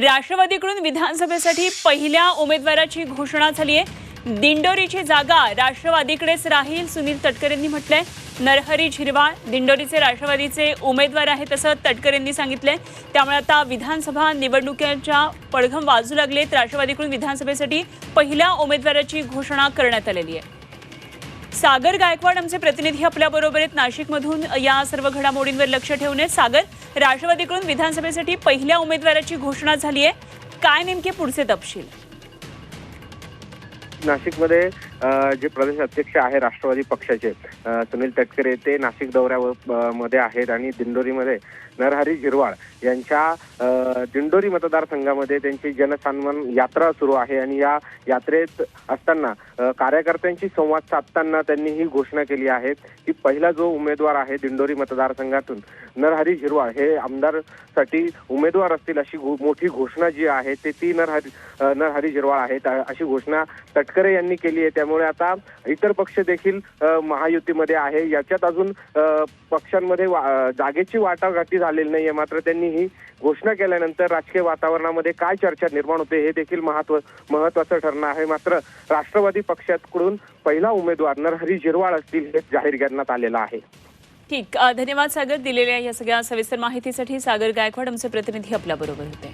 राष्ट्रवादीकडून विधानसभेसाठी पहिल्या उमेदवाराची घोषणा झाली आहे. दिंडोरीची जागा राष्ट्रवादीकडेच राहील सुनील तटकरेंनी म्हटलंय. नरहरी झिरवाळ दिंडोरीचे राष्ट्रवादीचे उमेदवार आहेत असं तटकरेंनी सांगितलंय. त्यामुळे आता विधानसभा निवडणुकीच्या पडघम वाजू लागलेत. राष्ट्रवादीकडून विधानसभेसाठी पहिल्या उमेदवाराची घोषणा करण्यात आलेली आहे. सागर गायकवाड आमचे प्रतिनिधी आपल्या बरोबर आहेत. नाशिकमधून या सर्व घडामोडींवर लक्ष ठेवून आहेत. सागर राष्ट्रवादीकडून विधानसभेसाठी पहिल्या उमेदवाराची घोषणा झाली आहे. काय नेमके पुढचे तपशील? नाशिकमध्ये जे प्रदेश अध्यक्ष आहे राष्ट्रवादी पक्षाचे सुनील तटकरे ते नाशिक दौऱ्यावर मध्ये आहेत आणि दिंडोरीमध्ये नरहरी झिरवाळ यांच्या दिंडोरी मतदारसंघामध्ये त्यांची जनसन्मान यात्रा सुरू आहे आणि या यात्रेत असताना कार्यकर्त्यांशी संवाद साधताना त्यांनी ही घोषणा केली आहे की पहिला जो उमेदवार आहे दिंडोरी मतदारसंघातून नरहरी झिरवाळ हे आमदारसाठी उमेदवार असतील अशी घो- मोठी घोषणा जी आहे ते ती नरहरी नरहरी झिरवाळ आहेत. अशी घोषणा तटकरे यांनी केली आहे. त्यामुळे आता इतर पक्ष देखील महायुतीमध्ये आहे. याच्यात अजून पक्षांमध्ये वा- जागेची वाटाघाटी झालेली नाहीये. मात्र त्यांनी ही घोषणा केल्यानंतर राजकीय वातावरणामध्ये काय चर्चा निर्माण होते हे देखील महत्त्व महत्वाचं ठरणार आहे. मात्र राष्ट्रवादी पक्षाकडून पहिला उमेदवार नरहरी झिरवाळ असतील हे जाहीर करण्यात आलेलं आहे. ठीक धन्यवाद सागर दिलेल्या या सगळ्या सविस्तर माहितीसाठी सागर गायकवाड आमचे प्रतिनिधी आपल्या बरोबर होते.